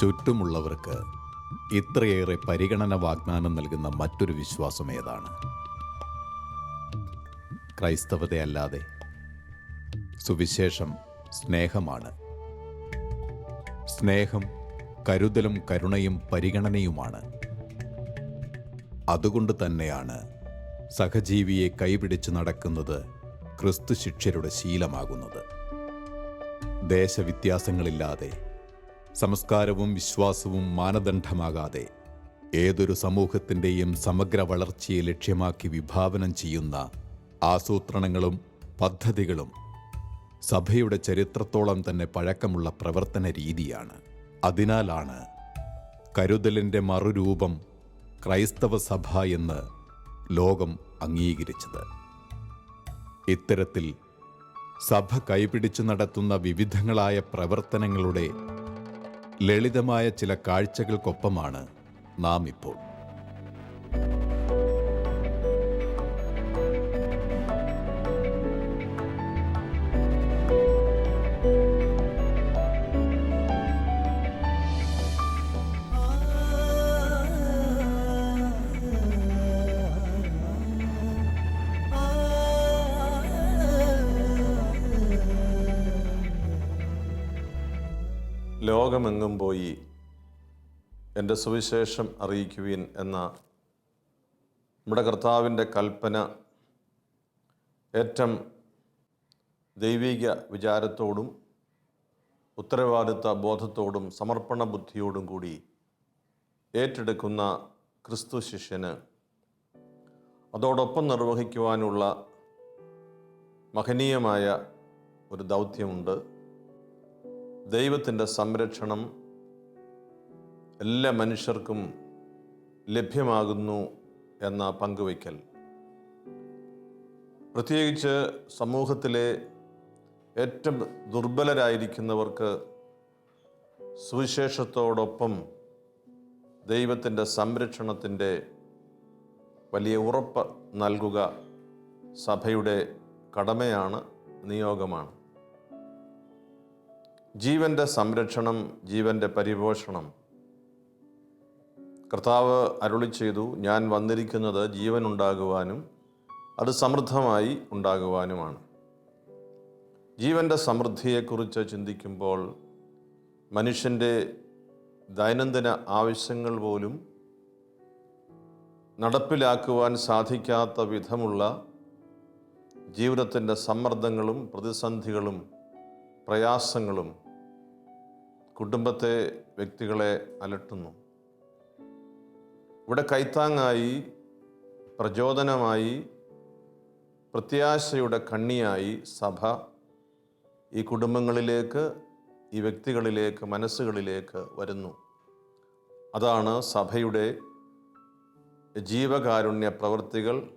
ചുറ്റുമുള്ളവർക്ക് ഇത്രയേറെ പരിഗണന വാഗ്ദാനം നൽകുന്ന മറ്റൊരു വിശ്വാസം ഏതാണ്? ക്രൈസ്തവതയല്ലാതെ സുവിശേഷം സ്നേഹമാണ്. സ്നേഹം കരുതലും കരുണയും പരിഗണനയുമാണ്. അതുകൊണ്ട് തന്നെയാണ് സഹജീവിയെ കൈപിടിച്ച് നടക്കുന്നത് ക്രിസ്തു ശിക്ഷരുടെ ശീലമാകുന്നത്. ദേശവ്യത്യാസങ്ങളില്ലാതെ സംസ്കാരവും വിശ്വാസവും മാനദണ്ഡമാകാതെ ഏതൊരു സമൂഹത്തിന്റെയും സമഗ്ര വളർച്ചയെ ലക്ഷ്യമാക്കി വിഭാവനം ചെയ്യുന്ന ആസൂത്രണങ്ങളും പദ്ധതികളും സഭയുടെ ചരിത്രത്തോളം തന്നെ പഴക്കമുള്ള പ്രവർത്തന രീതിയാണ്. അതിനാലാണ് കരുതലിന്റെ മറുരൂപം ക്രൈസ്തവ സഭ എന്ന് ലോകം അംഗീകരിച്ചത്. ഇത്തരത്തിൽ സഭ കൈപിടിച്ചു നടത്തുന്ന വിവിധങ്ങളായ പ്രവർത്തനങ്ങളുടെ ലളിതമായ ചില കാഴ്ചകൾക്കൊപ്പമാണ് നാം ഇപ്പോൾ. ലോകമെങ്ങും പോയി എന്റെ സുവിശേഷം അറിയിക്കുവിൻ എന്ന നമ്മുടെ കർത്താവിന്റെ കൽപ്പന ഏറ്റവും ദൈവിക വിചാരത്തോടും ഉത്തരവാദിത്ത ബോധത്തോടും സമർപ്പണ ബുദ്ധിയോടും കൂടി ഏറ്റെടുക്കുന്ന ക്രിസ്തു ശിഷ്യന് അതോടൊപ്പം നിർവഹിക്കുവാനുള്ള മഹനീയമായ ഒരു ദൗത്യമുണ്ട്. ദൈവത്തിന്റെ സംരക്ഷണം എല്ലാ മനുഷ്യർക്കും ലഭ്യമാകുന്നു എന്ന പങ്കുവയ്ക്കൽ. പ്രത്യേകിച്ച് സമൂഹത്തിലെ ഏറ്റവും ദുർബലരായിരിക്കുന്നവർക്ക് സുവിശേഷത്തോടൊപ്പം ദൈവത്തിന്റെ സംരക്ഷണത്തിന്റെ വലിയ ഉറപ്പ് നൽകുക സഭയുടെ കടമയാണ് നിയോഗമാണ്. ജീവന്റെ സംരക്ഷണം ജീവന്റെ പരിപോഷണം. കർത്താവ് അരുളി ചെയ്തു ഞാൻ വന്നിരിക്കുന്നത് ജീവൻ ഉണ്ടാകുവാനും അത് സമൃദ്ധമായി ഉണ്ടാകുവാനുമാണ്. ജീവന്റെ സമൃദ്ധിയെക്കുറിച്ച് ചിന്തിക്കുമ്പോൾ മനുഷ്യന്റെ ദൈനംദിന ആവശ്യങ്ങൾ പോലും നടപ്പിലാക്കുവാൻ സാധിക്കാത്ത വിധമുള്ള ജീവിതത്തിന്റെ സമ്മർദ്ദങ്ങളും പ്രതിസന്ധികളും പ്രയാസങ്ങളും കുടുംബത്തെ വ്യക്തികളെ അലട്ടുന്നു. ഇവിടെ കൈത്താങ്ങായി പ്രചോദനമായി പ്രത്യാശയുടെ കണ്ണിയായി സഭ ഈ കുടുംബങ്ങളിലേക്ക് ഈ വ്യക്തികളിലേക്ക് മനസ്സുകളിലേക്ക് വരുന്നു. അതാണ് സഭയുടെ ജീവകാരുണ്യ പ്രവൃത്തികൾ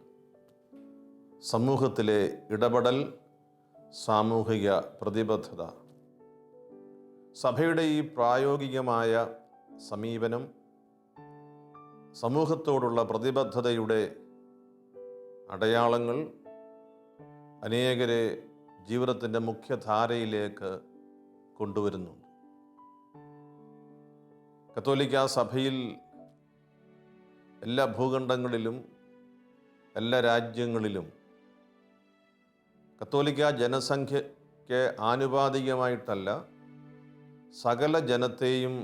സമൂഹത്തിലെ ഇടപെടൽ സാമൂഹിക പ്രതിബദ്ധത. സഭയുടെ ഈ പ്രായോഗികമായ സമീപനം സമൂഹത്തോടുള്ള പ്രതിബദ്ധതയുടെ അടയാളങ്ങൾ അനേകരെ ജീവിതത്തിന്റെ മുഖ്യധാരയിലേക്ക് കൊണ്ടുവരുന്നുണ്ട്. കത്തോലിക്ക സഭയിൽ എല്ലാ ഭൂഖണ്ഡങ്ങളിലും എല്ലാ രാജ്യങ്ങളിലും കത്തോലിക്ക ജനസംഖ്യയ്ക്ക് ആനുപാതികമായിട്ടല്ല സകല ജനത്തെയും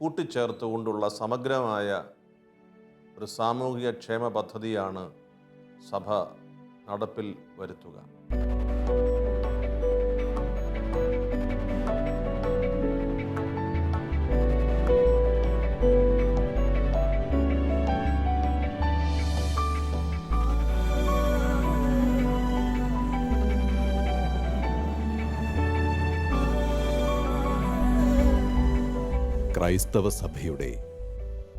കൂട്ടിച്ചേർത്തുകൊണ്ടുള്ള സമഗ്രമായ ഒരു സാമൂഹിക ക്ഷേമ പദ്ധതിയാണ് സഭ നടപ്പിൽ വരുത്തുക. ക്രൈസ്തവ സഭയുടെ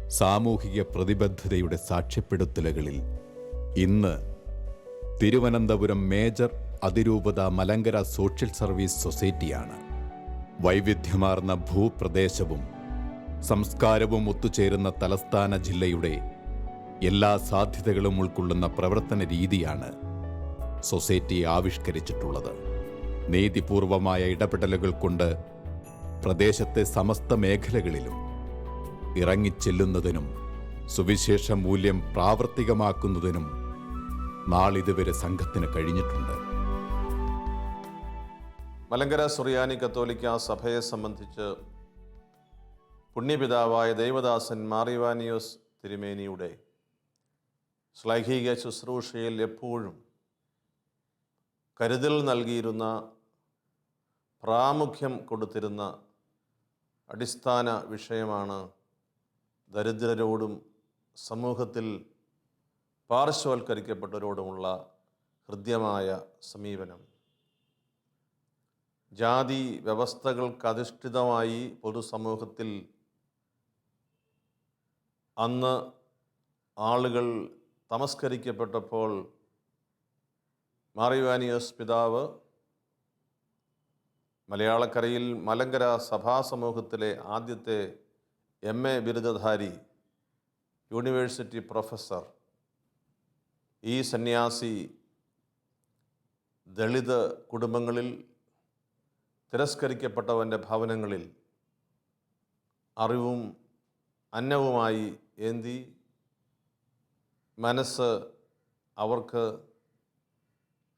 സാമൂഹിക പ്രതിബദ്ധതയുടെ സാക്ഷ്യപ്പെടുത്തലുകളിൽ ഇന്ന് തിരുവനന്തപുരം മേജർ അതിരൂപത മലങ്കര സോഷ്യൽ സർവീസ് സൊസൈറ്റിയാണ്. വൈവിധ്യമാർന്ന ഭൂപ്രദേശവും സംസ്കാരവും ഒത്തുചേരുന്ന തലസ്ഥാന ജില്ലയുടെ എല്ലാ സാധ്യതകളും ഉൾക്കൊള്ളുന്ന പ്രവർത്തന രീതിയാണ് സൊസൈറ്റി ആവിഷ്കരിച്ചിട്ടുള്ളത്. നീതിപൂർവമായ ഇടപെടലുകൾ കൊണ്ട് പ്രദേശത്തെ സമസ്ത മേഖലകളിലും ഇറങ്ങിച്ചെല്ലുന്നതിനും സുവിശേഷ മൂല്യം പ്രാവർത്തികമാക്കുന്നതിനും നാളിതുവരെ സംഘത്തിന് കഴിഞ്ഞിട്ടുണ്ട്. മലങ്കര സുറിയാനി കത്തോലിക്ക സഭയെ സംബന്ധിച്ച് പുണ്യപിതാവായ ദൈവദാസൻ മാറിവാനിയോസ് തിരുമേനിയുടെ ശ്ലൈഹിക ശുശ്രൂഷയിൽ എപ്പോഴും കരുതൽ നൽകിയിരുന്ന പ്രാമുഖ്യം കൊടുത്തിരുന്ന അടിസ്ഥാന വിഷയമാണ് ദരിദ്രരോടും സമൂഹത്തിൽ പാർശ്വവൽക്കരിക്കപ്പെട്ടവരോടുമുള്ള ഹൃദ്യമായ സമീപനം. ജാതി വ്യവസ്ഥകൾക്കധിഷ്ഠിതമായി പൊതുസമൂഹത്തിൽ അന്ന് ആളുകൾ തമസ്കരിക്കപ്പെട്ടപ്പോൾ മാറിവാനിയോസ് പിതാവ് മലയാളക്കരയിൽ മലങ്കര സഭാ സമൂഹത്തിലെ ആദ്യത്തെ എം എ ബിരുദധാരി യൂണിവേഴ്സിറ്റി പ്രൊഫസർ ഈ സന്യാസി ദളിത് കുടുംബങ്ങളിൽ തിരസ്കരിക്കപ്പെട്ടവന്റെ ഭവനങ്ങളിൽ അറിവും അന്നവുമായി ഏന്തി മനസ്സ് അവർക്ക്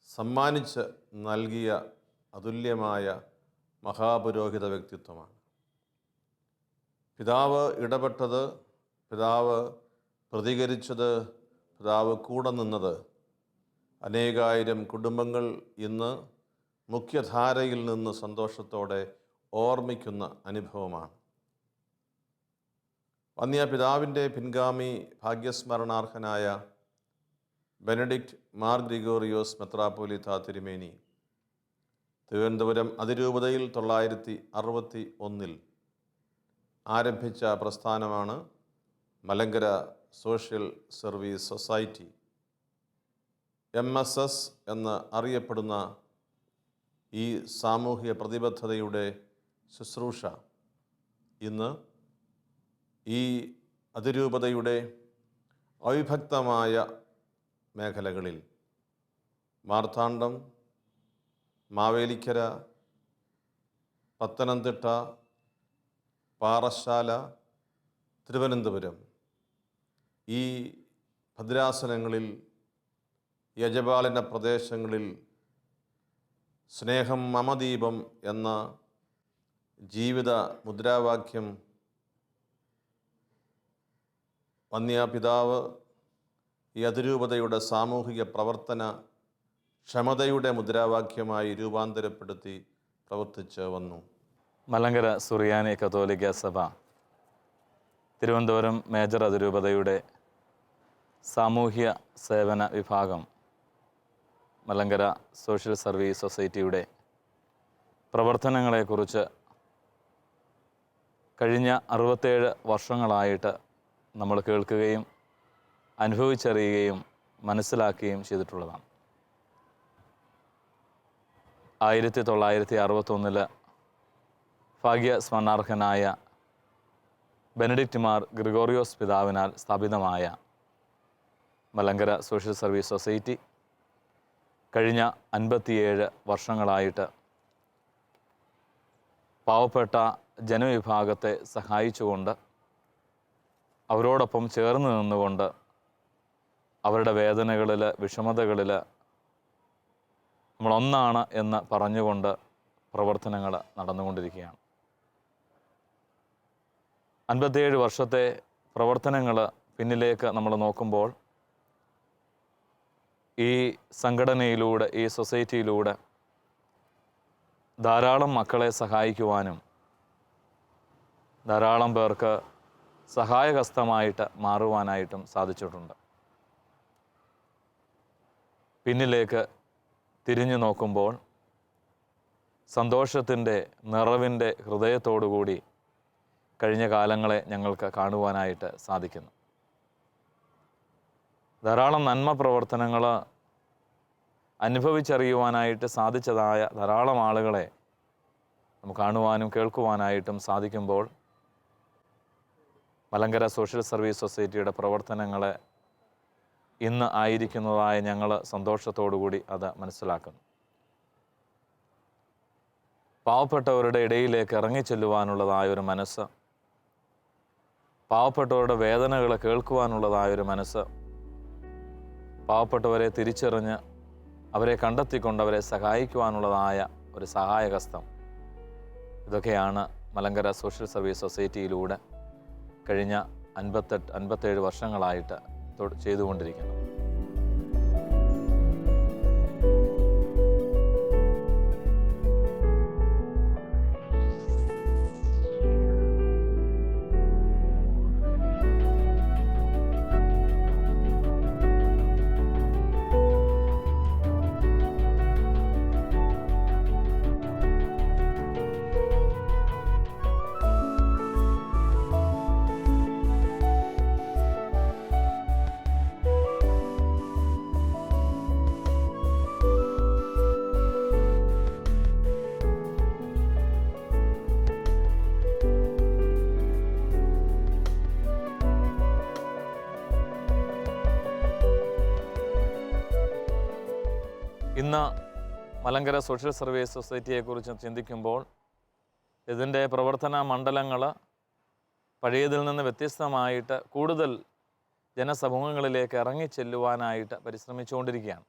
സമ്മാനിച്ച് നൽകിയ അതുല്യമായ മഹാപുരോഹിത വ്യക്തിത്വമാണ്. പിതാവ് ഇടപെട്ടത് പിതാവ് പ്രതികരിച്ചത് പിതാവ് കൂടെ നിന്നത് അനേകായിരം കുടുംബങ്ങൾ ഇന്ന് മുഖ്യധാരയിൽ നിന്ന് സന്തോഷത്തോടെ ഓർമ്മിക്കുന്ന അനുഭവമാണ്. വന്നിയ പിതാവിന്റെ പിൻഗാമി ഭാഗ്യസ്മരണാർഹനായ ബെനഡിക്റ്റ് മാർ ഗ്രിഗോറിയോസ് മെത്രാപ്പോലിത്ത തിരുമേനി തിരുവനന്തപുരം അതിരൂപതയിൽ തൊള്ളായിരത്തി അറുപത്തി ഒന്നിൽ ആരംഭിച്ച പ്രസ്ഥാനമാണ് Malankara social service society. M S S എന്ന് അറിയപ്പെടുന്ന ഈ സാമൂഹിക പ്രതിബദ്ധതയുടെ ശുശ്രൂഷ. ഇന്ന് ഈ അതിരൂപതയുടെ അവിഭക്തമായ മേഖലകളിൽ മാർത്താണ്ഡം മാവേലിക്കര പത്തനംതിട്ട പാറശാല തിരുവനന്തപുരം. ഈ ഭദ്രാസനങ്ങളിൽ യജപാലന പ്രദേശങ്ങളിൽ സ്നേഹം മമദീപം എന്ന ജീവിത മുദ്രാവാക്യം വന്യാപിതാവ് ഈ അതിരൂപതയുടെ സാമൂഹിക പ്രവർത്തന ക്ഷമതയുടെ മുദ്രാവാക്യമായി രൂപാന്തരപ്പെടുത്തി പ്രവർത്തിച്ച് വന്നു. മലങ്കര സുറിയാനി കത്തോലിക്ക സഭ തിരുവനന്തപുരം മേജർ അതിരൂപതയുടെ സാമൂഹ്യ സേവന വിഭാഗം മലങ്കര സോഷ്യൽ സർവീസ് സൊസൈറ്റിയുടെ പ്രവർത്തനങ്ങളെക്കുറിച്ച് കഴിഞ്ഞ അറുപത്തേഴ് വർഷങ്ങളായിട്ട് നമ്മൾ കേൾക്കുകയും അനുഭവിച്ചറിയുകയും മനസ്സിലാക്കുകയും ചെയ്തിട്ടുള്ളതാണ്. ആയിരത്തി തൊള്ളായിരത്തി അറുപത്തൊന്നിൽ ഭാഗ്യ സ്മരണാർഹനായ ബെനഡിക്റ്റ് മാർ ഗ്രിഗോറിയോസ് പിതാവിനാൽ സ്ഥാപിതമായ മലങ്കര സോഷ്യൽ സർവീസ് സൊസൈറ്റി കഴിഞ്ഞ അൻപത്തിയേഴ് വർഷങ്ങളായിട്ട് പാവപ്പെട്ട ജനവിഭാഗത്തെ സഹായിച്ചുകൊണ്ട് അവരോടൊപ്പം ചേർന്ന് നിന്നുകൊണ്ട് അവരുടെ വേദനകളിൽ വിഷമതകളിൽ നമ്മളൊന്നാണ് എന്ന് പറഞ്ഞുകൊണ്ട് പ്രവർത്തനങ്ങൾ നടന്നുകൊണ്ടിരിക്കുകയാണ്. അൻപത്തിയേഴ് വർഷത്തെ പ്രവർത്തനങ്ങൾ പിന്നിലേക്ക് നമ്മൾ നോക്കുമ്പോൾ ഈ സംഘടനയിലൂടെ ഈ സൊസൈറ്റിയിലൂടെ ധാരാളം മക്കളെ സഹായിക്കുവാനും ധാരാളം പേർക്ക് സഹായഹസ്തമായിട്ട് മാറുവാനായിട്ടും സാധിച്ചിട്ടുണ്ട്. പിന്നിലേക്ക് തിരിഞ്ഞു നോക്കുമ്പോൾ സന്തോഷത്തിന്റെ നിറവിന്റെ ഹൃദയത്തോടുകൂടി കഴിഞ്ഞ കാലങ്ങളെ ഞങ്ങൾക്ക് കാണുവാനായിട്ട് സാധിക്കുന്നു. ധാരാളം നന്മ പ്രവർത്തനങ്ങൾ അനുഭവിച്ചറിയുവാനായിട്ട് സാധിച്ചതായ ധാരാളം ആളുകളെ നമുക്ക് കാണുവാനും കേൾക്കുവാനായിട്ടും സാധിക്കുമ്പോൾ മലങ്കര സോഷ്യൽ സർവീസ് സൊസൈറ്റിയുടെ പ്രവർത്തനങ്ങളെ ഇന്ന് ആയിരിക്കുന്നതായ ഞങ്ങൾ സന്തോഷത്തോടു കൂടി അത് മനസ്സിലാക്കുന്നു. പാവപ്പെട്ടവരുടെ ഇടയിലേക്ക് ഇറങ്ങിച്ചെല്ലുവാനുള്ളതായ ഒരു മനസ്സ് പാവപ്പെട്ടവരുടെ വേദനകൾ കേൾക്കുവാനുള്ളതായ ഒരു മനസ്സ് പാവപ്പെട്ടവരെ തിരിച്ചറിഞ്ഞ് അവരെ കണ്ടെത്തിക്കൊണ്ട് അവരെ സഹായിക്കുവാനുള്ളതായ ഒരു സഹായഹസ്തം. ഇതൊക്കെയാണ് മലങ്കര സോഷ്യൽ സർവീസ് സൊസൈറ്റിയിലൂടെ കഴിഞ്ഞ അൻപത്തെട്ട് അൻപത്തേഴ് വർഷങ്ങളായിട്ട് ചെയ്തുകൊണ്ടിരിക്കുന്നത് മലങ്കര സോഷ്യൽ സർവീസ് സൊസൈറ്റിയെക്കുറിച്ച് ചിന്തിക്കുമ്പോൾ ഇതിന്റെ പ്രവർത്തന മണ്ഡലങ്ങൾ പഴയതിൽ നിന്ന് വ്യത്യസ്തമായിട്ട് കൂടുതൽ ജനസമൂഹങ്ങളിലേക്ക് ഇറങ്ങിച്ചെല്ലുവാനായിട്ട് പരിശ്രമിച്ചുകൊണ്ടിരിക്കുകയാണ്.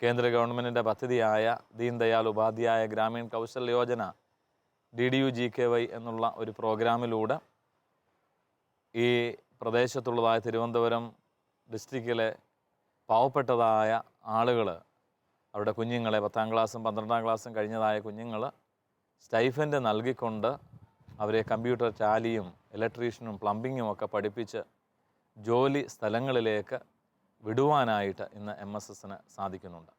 കേന്ദ്ര ഗവൺമെന്റിന്റെ പദ്ധതിയായ Deendayal Upadhyaya Grameen Kaushal Yojana D D U G K Y എന്നുള്ള ഒരു പ്രോഗ്രാമിലൂടെ ഈ പ്രദേശത്തുള്ളതായ തിരുവനന്തപുരം ഡിസ്ട്രിക്റ്റിലെ പാവപ്പെട്ടതായ ആളുകൾ അവരുടെ കുഞ്ഞുങ്ങളെ പത്താം ക്ലാസ്സും പന്ത്രണ്ടാം ക്ലാസ്സും കഴിഞ്ഞതായ കുഞ്ഞുങ്ങൾ സ്റ്റൈഫൻഡ് നൽകിക്കൊണ്ട് അവരെ കമ്പ്യൂട്ടർ ടാലിയും ഇലക്ട്രീഷ്യനും പ്ലംബിങ്ങും ഒക്കെ പഠിപ്പിച്ച് ജോലി സ്ഥലങ്ങളിലേക്ക് വിടുവാനായിട്ട് ഇന്ന് എം എസ് എസിന് സാധിക്കുന്നുണ്ട്.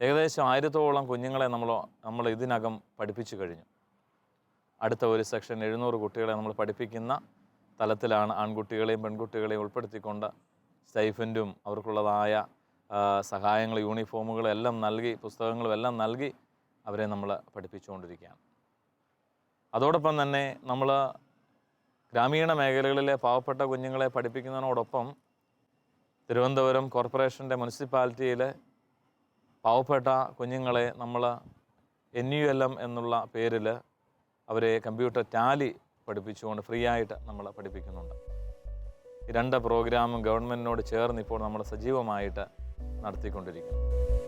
ഏകദേശം ആയിരത്തോളം കുഞ്ഞുങ്ങളെ നമ്മൾ നമ്മൾ ഇതിനകം പഠിപ്പിച്ചു കഴിഞ്ഞു. അടുത്ത ഒരു സെക്ഷൻ എഴുന്നൂറ് കുട്ടികളെ നമ്മൾ പഠിപ്പിക്കുന്ന തലത്തിലാണ് ആൺകുട്ടികളെയും പെൺകുട്ടികളെയും ഉൾപ്പെടുത്തിക്കൊണ്ട് സ്റ്റൈഫന്റും അവർക്കുള്ളതായ സഹായങ്ങൾ യൂണിഫോമുകളെല്ലാം നൽകി പുസ്തകങ്ങളും എല്ലാം നൽകി അവരെ നമ്മൾ പഠിപ്പിച്ചുകൊണ്ടിരിക്കുകയാണ്. അതോടൊപ്പം തന്നെ നമ്മൾ ഗ്രാമീണ മേഖലകളിലെ പാവപ്പെട്ട കുഞ്ഞുങ്ങളെ പഠിപ്പിക്കുന്നതിനോടൊപ്പം തിരുവനന്തപുരം കോർപ്പറേഷന്റെ മുനിസിപ്പാലിറ്റിയിലെ പാവപ്പെട്ട കുഞ്ഞുങ്ങളെ നമ്മൾ എൻ യു എൽ എം എന്നുള്ള പേരിൽ അവരെ കമ്പ്യൂട്ടർ ടാലി പഠിപ്പിച്ചുകൊണ്ട് ഫ്രീ ആയിട്ട് നമ്മൾ പഠിപ്പിക്കുന്നുണ്ട്. ഈ രണ്ട് പ്രോഗ്രാമും ഗവൺമെന്റിനോട് ചേർന്ന് ഇപ്പോൾ നമ്മൾ സജീവമായിട്ട് നടത്തിക്കൊണ്ടിരിക്കുന്നു.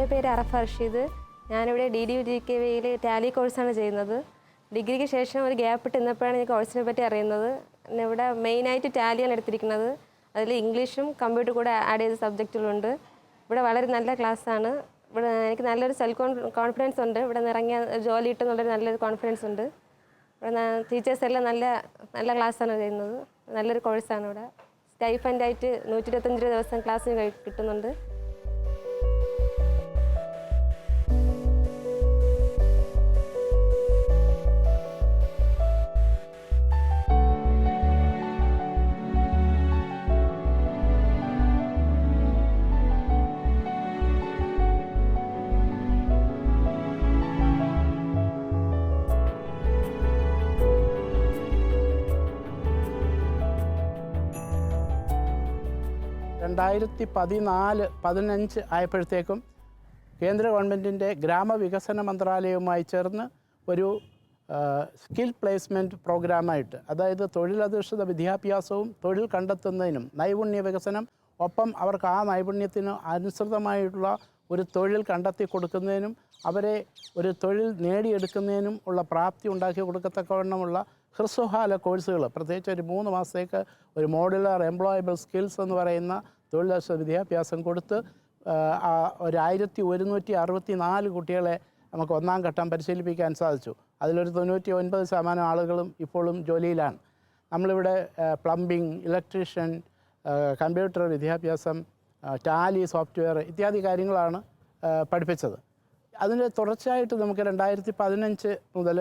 എന്റെ പേര് അറഫ അർഷീദ്. ഞാനിവിടെ ഡി ഡി ജി കെ വിയിൽ ടാലി കോഴ്സാണ് ചെയ്യുന്നത്. ഡിഗ്രിക്ക് ശേഷം ഒരു ഗ്യാപ്പ് ഇട്ട് നിന്നപ്പോഴാണ് ഈ കോഴ്സിനെ പറ്റി അറിയുന്നത്. ഇവിടെ മെയിനായിട്ട് ടാലിയാണ് എടുത്തിരിക്കുന്നത്. അതിൽ ഇംഗ്ലീഷും കമ്പ്യൂട്ടർ കൂടെ ആഡ് ചെയ്ത സബ്ജക്റ്റുകളുണ്ട്. ഇവിടെ വളരെ നല്ല ക്ലാസ്സാണ്. ഇവിടെ എനിക്ക് നല്ലൊരു സെൽഫ് കോൺഫിഡൻസ് ഉണ്ട്. ഇവിടെ നിന്ന് ഇറങ്ങിയ ജോലി കിട്ടുന്നുള്ളൊരു നല്ലൊരു കോൺഫിഡൻസ് ഉണ്ട്. ഇവിടെ ടീച്ചേഴ്സ് എല്ലാം നല്ല നല്ല ക്ലാസ്സാണ് ചെയ്യുന്നത്. നല്ലൊരു കോഴ്സാണ് ഇവിടെ. സ്റ്റൈഫന്റായിട്ട് നൂറ്റി ഇരുപത്തഞ്ച് രൂപ ദിവസം ക്ലാസ്സിന് കിട്ടുന്നുണ്ട്. രണ്ടായിരത്തി പതിനാല് പതിനഞ്ച് ആയപ്പോഴത്തേക്കും കേന്ദ്ര ഗവൺമെന്റിന്റെ ഗ്രാമവികസന മന്ത്രാലയവുമായി ചേർന്ന് ഒരു സ്കിൽ പ്ലേസ്മെന്റ് പ്രോഗ്രാമായിട്ട് അതായത് തൊഴിലധിഷ്ഠിത വിദ്യാഭ്യാസവും തൊഴിൽ കണ്ടെത്തുന്നതിനും നൈപുണ്യ വികസനം ഒപ്പം അവർക്ക് ആ നൈപുണ്യത്തിന് അനുസൃതമായിട്ടുള്ള ഒരു തൊഴിൽ കണ്ടെത്തി കൊടുക്കുന്നതിനും അവരെ ഒരു തൊഴിൽ നേടിയെടുക്കുന്നതിനും ഉള്ള പ്രാപ്തി ഉണ്ടാക്കി കൊടുക്കത്തക്കവണ്ണമുള്ള ഹ്രസ്വകാല കോഴ്സുകൾ പ്രത്യേകിച്ച് ഒരു മൂന്ന് മാസത്തേക്ക് ഒരു മോഡുലാർ എംപ്ലോയബിൾ സ്കിൽസ് എന്ന് പറയുന്ന തൊഴിലധിഷ്ഠിത വിദ്യാഭ്യാസം കൊടുത്ത് ആ, ആ, ഒരു ആയിരത്തി ഒരുന്നൂറ്റി അറുപത്തി നാല് കുട്ടികളെ നമുക്ക് ഒന്നാം ഘട്ടം പരിശീലിപ്പിക്കാൻ സാധിച്ചു. അതിലൊരു തൊണ്ണൂറ്റി ഒൻപത് ശതമാനം ആളുകളും ഇപ്പോഴും ജോലിയിലാണ്. നമ്മളിവിടെ പ്ലംബിംഗ് ഇലക്ട്രീഷ്യൻ കമ്പ്യൂട്ടർ വിദ്യാഭ്യാസം ടാലി സോഫ്റ്റ്വെയർ ഇത്യാദി കാര്യങ്ങളാണ് പഠിപ്പിച്ചത്. അതിന്റെ തുടർച്ചയായിട്ട് നമുക്ക് രണ്ടായിരത്തി പതിനഞ്ച് മുതൽ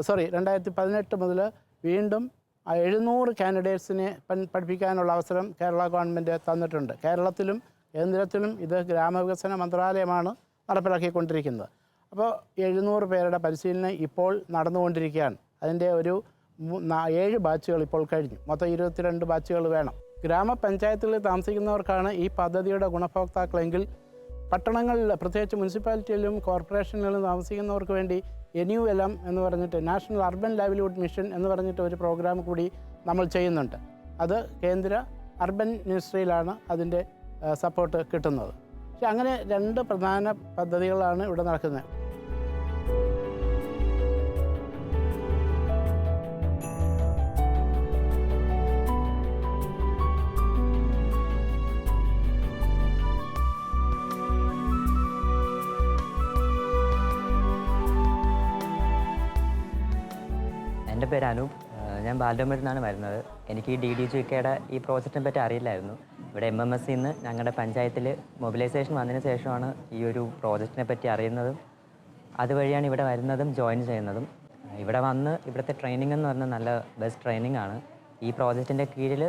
സോറി രണ്ടായിരത്തി പതിനെട്ട് മുതൽ വീണ്ടും ആ എഴുന്നൂറ് കാൻഡിഡേറ്റ്സിനെ പഠിപ്പിക്കാനുള്ള അവസരം കേരള ഗവൺമെന്റ് തന്നിട്ടുണ്ട്. കേരളത്തിലും കേന്ദ്രത്തിലും ഇത് ഗ്രാമവികസന മന്ത്രാലയമാണ് നടപ്പിലാക്കിക്കൊണ്ടിരിക്കുന്നത്. അപ്പോൾ എഴുന്നൂറ് പേരുടെ പരിശീലനം ഇപ്പോൾ നടന്നുകൊണ്ടിരിക്കുകയാണ്. അതിന്റെ ഒരു ഏഴ് ബാച്ചുകൾ ഇപ്പോൾ കഴിഞ്ഞു. മൊത്തം ഇരുപത്തിരണ്ട് ബാച്ചുകൾ വേണം. ഗ്രാമപഞ്ചായത്തുകളിൽ താമസിക്കുന്നവർക്കാണ് ഈ പദ്ധതിയുടെ ഗുണഭോക്താക്കളെങ്കിൽ പട്ടണങ്ങളിൽ പ്രത്യേകിച്ച് മുനിസിപ്പാലിറ്റിയിലും കോർപ്പറേഷനുകളിലും താമസിക്കുന്നവർക്ക് വേണ്ടി എൻ എലം എന്ന് പറഞ്ഞിട്ട് നാഷണൽ അർബൻ ലൈവ്ലിഹുഡ് മിഷൻ എന്ന് പറഞ്ഞിട്ട് ഒരു പ്രോഗ്രാം കൂടി നമ്മൾ ചെയ്യുന്നുണ്ട്. അത് കേന്ദ്ര അർബൻ മിനിസ്ട്രിയിലാണ് അതിന്റെ സപ്പോർട്ട് കിട്ടുന്നത്. പക്ഷെ അങ്ങനെ രണ്ട് പ്രധാന പദ്ധതികളാണ് ഇവിടെ നടക്കുന്നത്. എന്റെ പേര് അനൂപ്. ഞാൻ ബാലരമയിൽ നിന്നാണ് വരുന്നത്. എനിക്ക് ഈ ഡി ഡി ജി കെയുടെ ഈ പ്രോജക്റ്റിനെ പറ്റി അറിയില്ലായിരുന്നു. ഇവിടെ എം എം എസ് സിന്ന് ഞങ്ങളുടെ പഞ്ചായത്തിൽ മൊബിലൈസേഷൻ വന്നതിന് ശേഷമാണ് ഈ ഒരു പ്രോജക്റ്റിനെ പറ്റി അറിയുന്നതും അതുവഴിയാണ് ഇവിടെ വരുന്നതും ജോയിൻ ചെയ്യുന്നതും. ഇവിടെ വന്ന് ഇവിടുത്തെ ട്രെയിനിങ് എന്ന് പറഞ്ഞാൽ നല്ല ബെസ്റ്റ് ട്രെയിനിങ് ആണ്. ഈ പ്രോജക്റ്റിന്റെ കീഴിൽ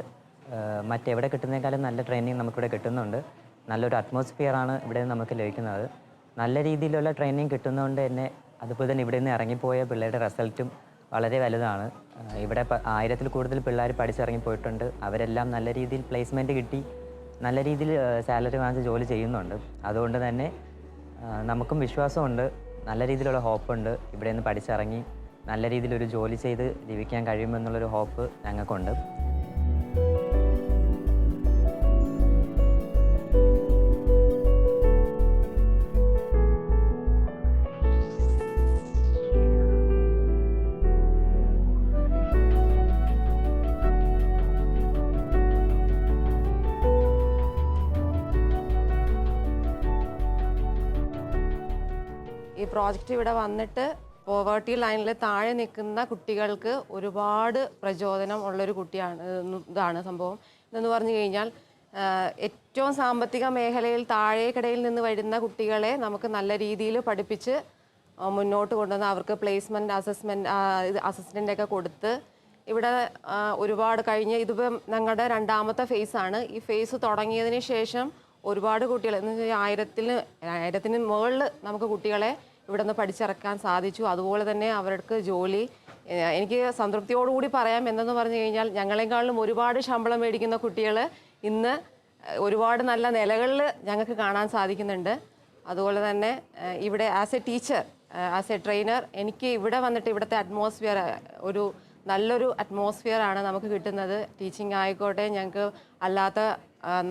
മറ്റെവിടെ കിട്ടുന്നതിനേക്കാളും നല്ല ട്രെയിനിങ് നമുക്കിവിടെ കിട്ടുന്നുണ്ട്. നല്ലൊരു അറ്റ്മോസ്ഫിയറാണ് ഇവിടെ നിന്ന് നമുക്ക് ലഭിക്കുന്നത്. നല്ല രീതിയിലുള്ള ട്രെയിനിങ് കിട്ടുന്നതുകൊണ്ട് തന്നെ അതുപോലെ തന്നെ ഇവിടെ നിന്ന് ഇറങ്ങിപ്പോയ പിള്ളേരുടെ റിസൾട്ടും വളരെ വലുതാണ്. ഇവിടെ ആയിരത്തിൽ കൂടുതൽ പിള്ളേർ പഠിച്ചിറങ്ങി പോയിട്ടുണ്ട്. അവരെല്ലാം നല്ല രീതിയിൽ പ്ലേസ്മെന്റ് കിട്ടി. നല്ല രീതിയിൽ സാലറി വാങ്ങിച്ച് ജോലി ചെയ്യുന്നുണ്ട്. അതുകൊണ്ട് തന്നെ നമുക്കും വിശ്വാസമുണ്ട്. നല്ല രീതിയിലുള്ള ഹോപ്പുണ്ട് ഇവിടെ നിന്ന് പഠിച്ചിറങ്ങി നല്ല രീതിയിലൊരു ജോലി ചെയ്ത് ജീവിക്കാൻ കഴിയുമെന്നുള്ളൊരു ഹോപ്പ് ഞങ്ങൾക്കുണ്ട്. പ്രോജക്റ്റ് ഇവിടെ വന്നിട്ട് പോവേർട്ടി ലൈനിൽ താഴെ നിൽക്കുന്ന കുട്ടികൾക്ക് ഒരുപാട് പ്രചോദനം ഉള്ളൊരു കുട്ടിയാണ് ഇതാണ് സംഭവം. ഇതെന്ന് പറഞ്ഞു കഴിഞ്ഞാൽ ഏറ്റവും സാമ്പത്തിക മേഖലയിൽ താഴേക്കിടയിൽ നിന്ന് വരുന്ന കുട്ടികളെ നമുക്ക് നല്ല രീതിയിൽ പഠിപ്പിച്ച് മുന്നോട്ട് കൊണ്ടുവന്ന് അവർക്ക് പ്ലേസ്മെന്റ് അസസ്മെന്റ് ഇത് അസസ്മെന്റ് ഒക്കെ കൊടുത്ത് ഇവിടെ ഒരുപാട് കഴിഞ്ഞ് ഇതിപ്പം ഞങ്ങളുടെ രണ്ടാമത്തെ ഫേസ് ആണ്. ഈ ഫേസ് തുടങ്ങിയതിന് ശേഷം ഒരുപാട് കുട്ടികൾ എന്ന് വെച്ചാൽ ആയിരത്തിന് ആയിരത്തിന് മുകളിൽ നമുക്ക് കുട്ടികളെ ഇവിടെ നിന്ന് പഠിച്ചിറക്കാൻ സാധിച്ചു. അതുപോലെ തന്നെ അവർക്ക് ജോലി എനിക്ക് സംതൃപ്തിയോടുകൂടി പറയാം. എന്തെന്ന് പറഞ്ഞു കഴിഞ്ഞാൽ ഞങ്ങളെക്കാളും ഒരുപാട് ശമ്പളം മേടിക്കുന്ന കുട്ടികൾ ഇന്ന് ഒരുപാട് നല്ല നിലകളിൽ ഞങ്ങൾക്ക് കാണാൻ സാധിക്കുന്നുണ്ട്. അതുപോലെ തന്നെ ഇവിടെ as a teacher as a trainer എനിക്ക് ഇവിടെ വന്നിട്ട് ഇവിടുത്തെ അറ്റ്മോസ്ഫിയർ ഒരു നല്ലൊരു അറ്റ്മോസ്ഫിയർ ആണ് നമുക്ക് കിട്ടുന്നത്. ടീച്ചിങ് ആയിക്കോട്ടെ ഞങ്ങൾക്ക് അല്ലാത്ത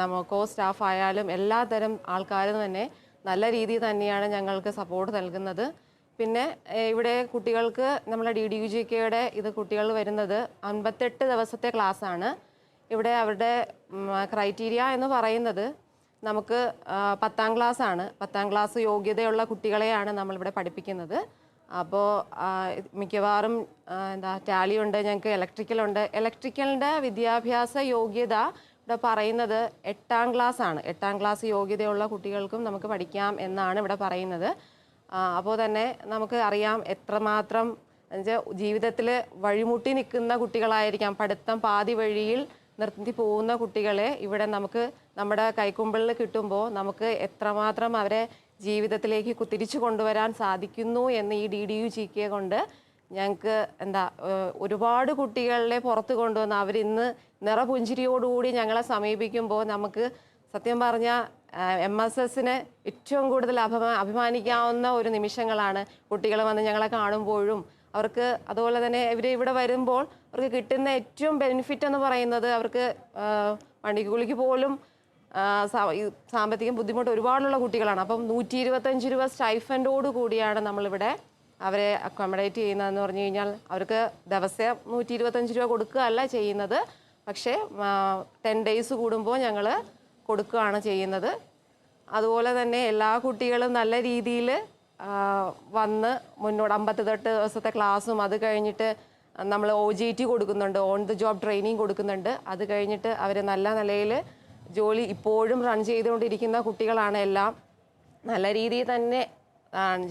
നമുക്കോ സ്റ്റാഫ് ആയാലും എല്ലാ തരം ആൾക്കാരും തന്നെ നല്ല രീതിയിൽ തന്നെയാണ് ഞങ്ങൾക്ക് സപ്പോർട്ട് നൽകുന്നത്. പിന്നെ ഇവിടെ കുട്ടികൾക്ക് നമ്മളെ ഡി ഡി യു ജി കെയുടെ ഇത് കുട്ടികൾ വരുന്നത് അൻപത്തെട്ട് ദിവസത്തെ ക്ലാസ്സാണ് ഇവിടെ അവരുടെ ക്രൈറ്റീരിയ എന്ന് പറയുന്നത് നമുക്ക് പത്താം ക്ലാസ് ആണ്. പത്താം ക്ലാസ് യോഗ്യതയുള്ള കുട്ടികളെയാണ് നമ്മളിവിടെ പഠിപ്പിക്കുന്നത്. അപ്പോൾ മിക്കവാറും എന്താ ടാലി ഉണ്ട് ഞങ്ങൾക്ക് ഇലക്ട്രിക്കൽ ഉണ്ട്. ഇലക്ട്രിക്കലിന്റെ വിദ്യാഭ്യാസ യോഗ്യത ഇവിടെ പറയുന്നത് എട്ടാം ക്ലാസ് ആണ്. എട്ടാം ക്ലാസ് യോഗ്യതയുള്ള കുട്ടികൾക്കും നമുക്ക് പഠിക്കാം എന്നാണ് ഇവിടെ പറയുന്നത്. അപ്പോൾ തന്നെ നമുക്ക് അറിയാം എത്രമാത്രം എന്നുവെച്ചാൽ ജീവിതത്തിൽ വഴിമുട്ടി നിൽക്കുന്ന കുട്ടികളായിരിക്കാം. പഠിത്തം പാതി വഴിയിൽ നിർത്തി പോകുന്ന കുട്ടികളെ ഇവിടെ നമുക്ക് നമ്മുടെ കൈക്കുമ്പിളിൽ കിട്ടുമ്പോൾ നമുക്ക് എത്രമാത്രം അവരെ ജീവിതത്തിലേക്ക് തിരിച്ചു കൊണ്ടുവരാൻ സാധിക്കുന്നു എന്ന് ഈ D D U G K കൊണ്ട് ഞങ്ങൾക്ക് എന്താ ഒരുപാട് കുട്ടികളെ പുറത്ത് കൊണ്ടുവന്ന് അവരിന്ന് നിറപുഞ്ചിരിയോടുകൂടി ഞങ്ങളെ സമീപിക്കുമ്പോൾ നമുക്ക് സത്യം പറഞ്ഞാൽ എം എസ് എസിന് ഏറ്റവും കൂടുതൽ അഭിമാ അഭിമാനിക്കാവുന്ന ഒരു നിമിഷങ്ങളാണ് കുട്ടികൾ വന്ന് ഞങ്ങളെ കാണുമ്പോഴും. അവർക്ക് അതുപോലെ തന്നെ ഇവർ ഇവിടെ വരുമ്പോൾ അവർക്ക് കിട്ടുന്ന ഏറ്റവും ബെനിഫിറ്റ് എന്ന് പറയുന്നത് അവർക്ക് വണ്ടിക്കൂലിക്ക് പോലും സാമ്പത്തിക ബുദ്ധിമുട്ട് ഒരുപാടുള്ള കുട്ടികളാണ്. അപ്പം നൂറ്റി ഇരുപത്തഞ്ച് രൂപ സ്റ്റൈഫൻഡോട് കൂടിയാണ് നമ്മളിവിടെ അവരെ അക്കോമഡേറ്റ് ചെയ്യുന്നതെന്ന് പറഞ്ഞു കഴിഞ്ഞാൽ അവർക്ക് ദിവസം നൂറ്റി ഇരുപത്തഞ്ച് രൂപ കൊടുക്കുകയല്ല ചെയ്യുന്നത്. പക്ഷേ ടെൻ ഡേയ്സ് കൂടുമ്പോൾ ഞങ്ങൾ കൊടുക്കുകയാണ് ചെയ്യുന്നത്. അതുപോലെ തന്നെ എല്ലാ കുട്ടികളും നല്ല രീതിയിൽ വന്ന് മുന്നോട്ട് അമ്പത്തെട്ട് ദിവസത്തെ ക്ലാസ്സും അത് കഴിഞ്ഞിട്ട് നമ്മൾ ഒ ജി ടി കൊടുക്കുന്നുണ്ട് ഓൺ ദി ജോബ് ട്രെയിനിങ് കൊടുക്കുന്നുണ്ട്. അത് കഴിഞ്ഞിട്ട് അവർ നല്ല നിലയിൽ ജോലി ഇപ്പോഴും റൺ ചെയ്തുകൊണ്ടിരിക്കുന്ന കുട്ടികളാണ് എല്ലാം. നല്ല രീതിയിൽ തന്നെ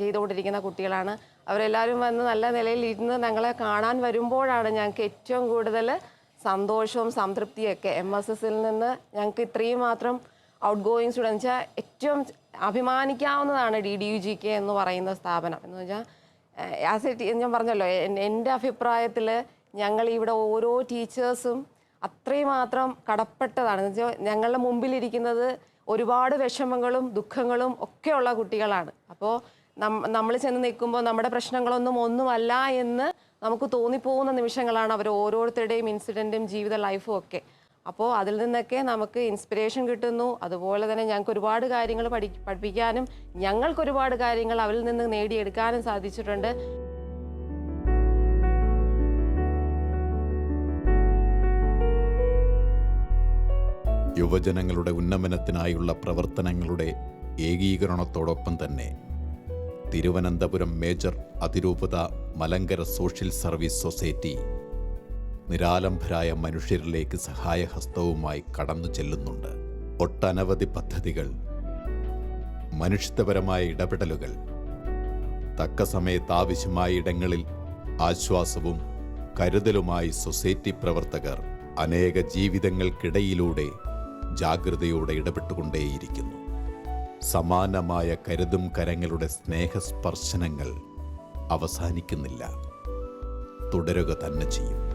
ചെയ്തുകൊണ്ടിരിക്കുന്ന കുട്ടികളാണ്. അവരെല്ലാവരും വന്ന് നല്ല നിലയിൽ ഇരുന്ന് ഞങ്ങളെ കാണാൻ വരുമ്പോഴാണ് ഞങ്ങൾക്ക് ഏറ്റവും കൂടുതൽ സന്തോഷവും സംതൃപ്തിയൊക്കെ. എം എസ് എസിൽ നിന്ന് ഞങ്ങൾക്ക് ഇത്രയും മാത്രം ഔട്ട് ഗോയിങ് സ്റ്റുഡൻസ് ഏറ്റവും അഭിമാനിക്കാവുന്നതാണ് D D U G K എന്ന് പറയുന്ന സ്ഥാപനം. എന്ന് വെച്ചാൽ ആസ് എ ഞാൻ പറഞ്ഞല്ലോ എന്റെ അഭിപ്രായത്തിൽ ഞങ്ങൾ ഇവിടെ ഓരോ ടീച്ചേഴ്സും അത്രയും മാത്രം കടപ്പെട്ടതാണ്. എന്ന് വെച്ചാൽ ഞങ്ങളുടെ മുമ്പിലിരിക്കുന്നത് ഒരുപാട് വിഷമങ്ങളും ദുഃഖങ്ങളും ഒക്കെയുള്ള കുട്ടികളാണ്. അപ്പോൾ നമ്മൾ ചെന്ന് നിൽക്കുമ്പോൾ നമ്മുടെ പ്രശ്നങ്ങളൊന്നും ഒന്നുമല്ല എന്ന് നമുക്ക് തോന്നിപ്പോകുന്ന നിമിഷങ്ങളാണ് അവർ ഓരോരുത്തരുടെയും ഇൻസിഡന്റും ജീവിത ലൈഫും ഒക്കെ. അപ്പോൾ അതിൽ നിന്നൊക്കെ നമുക്ക് ഇൻസ്പിറേഷൻ കിട്ടുന്നു. അതുപോലെ തന്നെ ഞങ്ങൾക്ക് ഒരുപാട് കാര്യങ്ങൾ പഠി പഠിപ്പിക്കാനും ഞങ്ങൾക്ക് ഒരുപാട് കാര്യങ്ങൾ അവരിൽ നിന്ന് നേടിയെടുക്കാനും സാധിച്ചിട്ടുണ്ട്. യുവജനങ്ങളുടെ ഉന്നമനത്തിനായുള്ള പ്രവർത്തനങ്ങളുടെ ഏകീകരണത്തോടൊപ്പം തന്നെ തിരുവനന്തപുരം മേജർ അതിരൂപത മലങ്കര സോഷ്യൽ സർവീസ് സൊസൈറ്റി നിരാലംബരായ മനുഷ്യരിലേക്ക് സഹായഹസ്തവുമായി കടന്നു ചെല്ലുന്നുണ്ട്. ഒട്ടനവധി പദ്ധതികൾ മനുഷ്യത്വപരമായ ഇടപെടലുകൾ തക്ക സമയത്ത് ആവശ്യമായ ഇടങ്ങളിൽ ആശ്വാസവും കരുതലുമായി സൊസൈറ്റി പ്രവർത്തകർ അനേക ജീവിതങ്ങൾക്കിടയിലൂടെ ജാഗ്രതയോടെ ഇടപെട്ടുകൊണ്ടേയിരിക്കുന്നു. സമാനമായ കരുതും കരങ്ങളുടെ സ്നേഹസ്പർശനങ്ങൾ അവസാനിക്കുന്നില്ല. തുടരുക തന്നെ ചെയ്യും.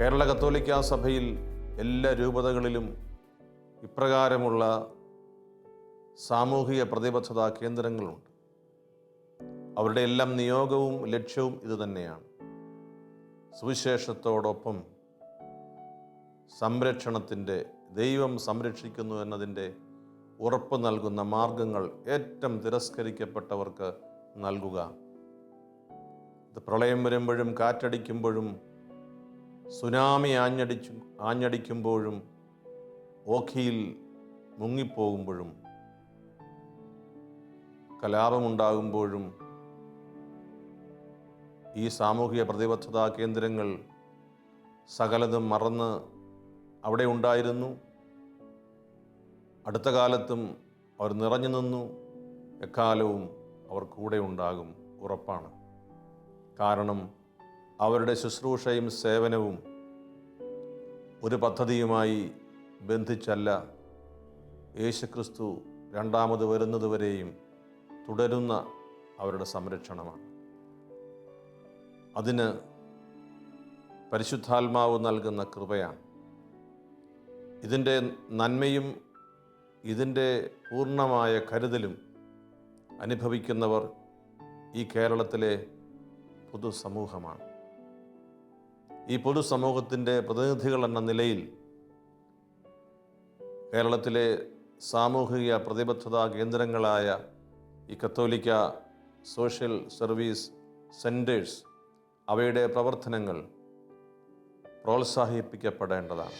കേരള കത്തോലിക്ക സഭയിൽ എല്ലാ രൂപതകളിലും ഇപ്രകാരമുള്ള സാമൂഹിക പ്രതിബദ്ധതാ കേന്ദ്രങ്ങളുണ്ട്. അവരുടെ എല്ലാം നിയോഗവും ലക്ഷ്യവും ഇതുതന്നെയാണ് സുവിശേഷത്തോടൊപ്പം സംരക്ഷണത്തിന്റെ ദൈവം സംരക്ഷിക്കുന്നു എന്നതിന്റെ ഉറപ്പ് നൽകുന്ന മാർഗങ്ങൾ ഏറ്റവും തിരസ്കരിക്കപ്പെട്ടവർക്ക് നൽകുക. ഇത് പ്രളയം വരുമ്പോഴും കാറ്റടിക്കുമ്പോഴും സുനാമി ആഞ്ഞടിച്ചു ആഞ്ഞടിക്കുമ്പോഴും ഓഖിയിൽ മുങ്ങിപ്പോകുമ്പോഴും കലാപമുണ്ടാകുമ്പോഴും ഈ സാമൂഹിക പ്രതിബദ്ധതാ കേന്ദ്രങ്ങൾ സകലതും മറന്ന് അവിടെ ഉണ്ടായിരുന്നു. അടുത്ത കാലത്തും അവർ നിറഞ്ഞു നിന്നു. എക്കാലവും അവർ കൂടെ ഉണ്ടാകും ഉറപ്പാണ്. കാരണം അവരുടെ ശുശ്രൂഷയും സേവനവും ഒരു പദ്ധതിയുമായി ബന്ധിച്ചല്ല. യേശുക്രിസ്തു രണ്ടാമത് വരുന്നതുവരെയും തുടരുന്ന അവരുടെ സംരക്ഷണമാണ്. അതിന് പരിശുദ്ധാത്മാവ് നൽകുന്ന കൃപയാണ്. ഇതിന്റെ നന്മയും ഇതിന്റെ പൂർണമായ കരുതലും അനുഭവിക്കുന്നവർ ഈ കേരളത്തിലെ പൊതുസമൂഹമാണ്. ഈ പൊതുസമൂഹത്തിന്റെ പ്രതിനിധികൾ എന്ന നിലയിൽ കേരളത്തിലെ സാമൂഹിക പ്രതിബദ്ധതാ കേന്ദ്രങ്ങളായ ഈ കത്തോലിക്ക സോഷ്യൽ സർവീസ് സെന്റേഴ്സ് അവയുടെ പ്രവർത്തനങ്ങൾ പ്രോത്സാഹിപ്പിക്കപ്പെടേണ്ടതാണ്.